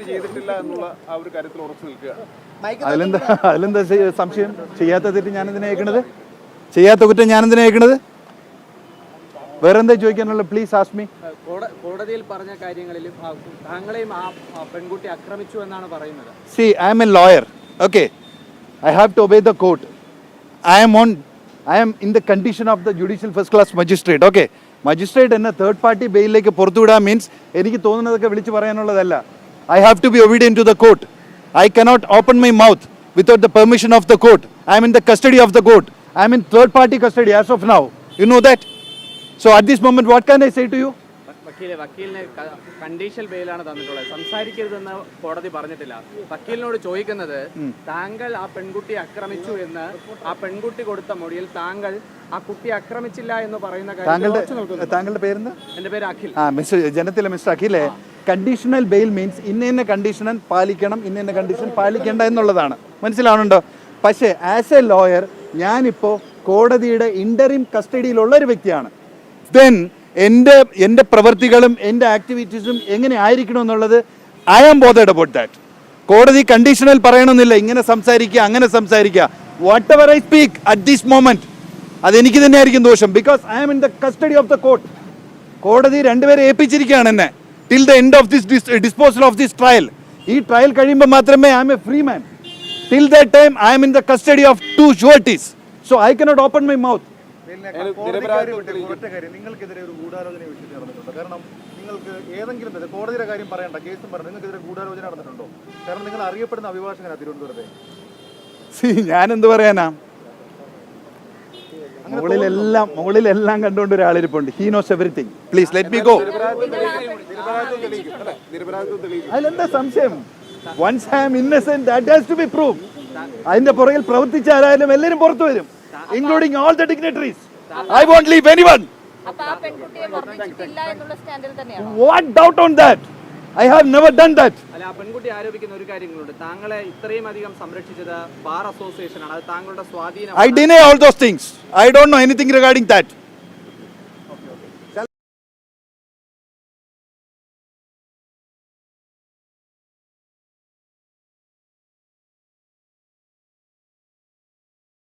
തെറ്റ് ചെയ്തിട്ടില്ല എന്നുള്ള ആ ഒരു കാര്യത്തിൽ ഉറച്ചു നിൽക്കുക. അതിലെന്താ അതിലെന്താ സംശയം? ചെയ്യാത്ത തെറ്റ് ഞാൻ എന്തിനാ കേൾക്കണത് ചെയ്യാത്ത കുറ്റം ഞാൻ എന്തിനാ കേൾക്കണത് വേറെ എന്താ ചോദിക്കാനുള്ള പ്ലീസ് ആസ്മി കോട- കോടതിയിൽ പറഞ്ഞ കാര്യങ്ങളിലും താങ്കളെയും ആ ആ പെൺകുട്ടി ആക്രമിച്ചു എന്നാണ് പറയുന്നത്. See I am a lawyer okay I have to obey the court I am on I am in the condition of the judicial first class magistrate okay magistrate എന്നെ തേർഡ് പാർട്ടി ബെയിലിലേക്ക് പുറത്തുവിടാൻ മീൻസ് എനിക്ക് തോന്നുന്നതൊക്കെ വിളിച്ചു പറയാനുള്ളതല്ല. I have to be obedient to the court I cannot open my mouth without the permission of the court I am in the custody of the court I am in third party custody as of now you know that so at this moment what can I say to you വക്കീലെ വക്കീലിന് conditional ബെയിലാണ് തന്നിട്ടുള്ളത്. സംസാരിക്കരുതെന്ന് കോടതി പറഞ്ഞിട്ടില്ല. വക്കീലിനോട് ചോദിക്കുന്നത് താങ്കൾ ആ പെൺകുട്ടിയെ ആക്രമിച്ചു എന്ന് ആ പെൺകുട്ടി കൊടുത്ത മൊഴിയിൽ താങ്കൾ ആ കുട്ടിയെ ആക്രമിച്ചില്ല എന്ന് പറയുന്ന കാര്യത്തിൽ താങ്കളുടെ. താങ്കളുടെ പേരെന്താ? എന്റെ പേര് അഖിൽ. ആ മിസ്റ്റർ ജനത്തിലെ മിസ്റ്റർ അഖിലെ. കണ്ടീഷണൽ ബെയിൽ മീൻസ് ഇന്ന ഇന്ന കണ്ടീഷൻ പാലിക്കണം ഇന്ന ഇന്ന കണ്ടീഷൻ പാലിക്കേണ്ട എന്നുള്ളതാണ്. മനസ്സിലാവുന്നുണ്ടോ? പക്ഷേ ആസ് എ ലോയർ ഞാനിപ്പോൾ കോടതിയുടെ ഇന്ററിം കസ്റ്റഡിയിലുള്ള ഒരു വ്യക്തിയാണ്. ദെൻ എന്റെ എന്റെ പ്രവൃത്തികളും എന്റെ ആക്ടിവിറ്റീസും എങ്ങനെ ആയിരിക്കണം എന്നുള്ളത് I am bothered about that കോടതി കണ്ടീഷണൽ പറയണമെന്നില്ല. ഇങ്ങനെ സംസാരിക്കുക അങ്ങനെ സംസാരിക്കുക. Whatever I speak at this moment അതെനിക്ക് തന്നെയായിരിക്കും ദോഷം. Because I am in the custody of the court കോടതി രണ്ടുപേരെ ഏൽപ്പിച്ചിരിക്കുകയാണ് എന്നെ. Till the end of this disposal of this trial ഈ ട്രയൽ കഴിയുമ്പോൾ മാത്രമേ I am a free man till the time I am in the custody of two sureties so I cannot open my mouth നിങ്ങൾക്കെതിരെ ഒരു ഗൂഢാലോചന വിഷയത്തിൽ നടന്നിട്ടുണ്ടോ. കാരണം നിങ്ങൾക്ക് ഏതെങ്കിലും തരത്തിൽ കോടതിയുടെ കാര്യം പറയണ്ട കേസും പറഞ്ഞു നിങ്ങൾക്കെതിരെ ഗൂഢാലോചന നടന്നിട്ടുണ്ടോ? കാരണം നിങ്ങൾ അറിയപ്പെടുന്ന അഭിഭാഷകനാണ് തിരുവനന്തപുരത്തെ. സി ഞാൻ എന്ത് പറയാനാ? മുകളിലെല്ലാം മുകളിലെല്ലാം കണ്ടുകൊണ്ട് ഒരാളിരിപ്പുണ്ട്. He knows everything please let me go നിരപരാധിത്വം തെളിയിക്കും അല്ലെ നിരപരാധിത്വം തെളിയിക്കും അതിലെന്താ സംശയം? Once I am innocent that has to be prove അതിന്റെ പുറകിൽ പ്രവർത്തിച്ച ആരായാലും എല്ലാവരും പുറത്തു വരും including all the dignitaries I won't leave any one അപ്പൊ പെൺകുട്ടിയെ മർദ്ദിച്ചിട്ടില്ല എന്നുള്ള സ്റ്റാൻഡിൽ തന്നെയാണ്? What doubt on that I have never done that അല്ല ആ പെൺകുട്ടി ആരോപിക്കുന്ന ഒരു കാര്യങ്ങളുണ്ട്. താങ്കളെ ഇത്രയും അധികം സംരക്ഷിച്ചത് ബാർ അസോസിയേഷൻ ആണ് അത് താങ്കളുടെ സ്വാധീനം I deny all those things. I don't know anything regarding that.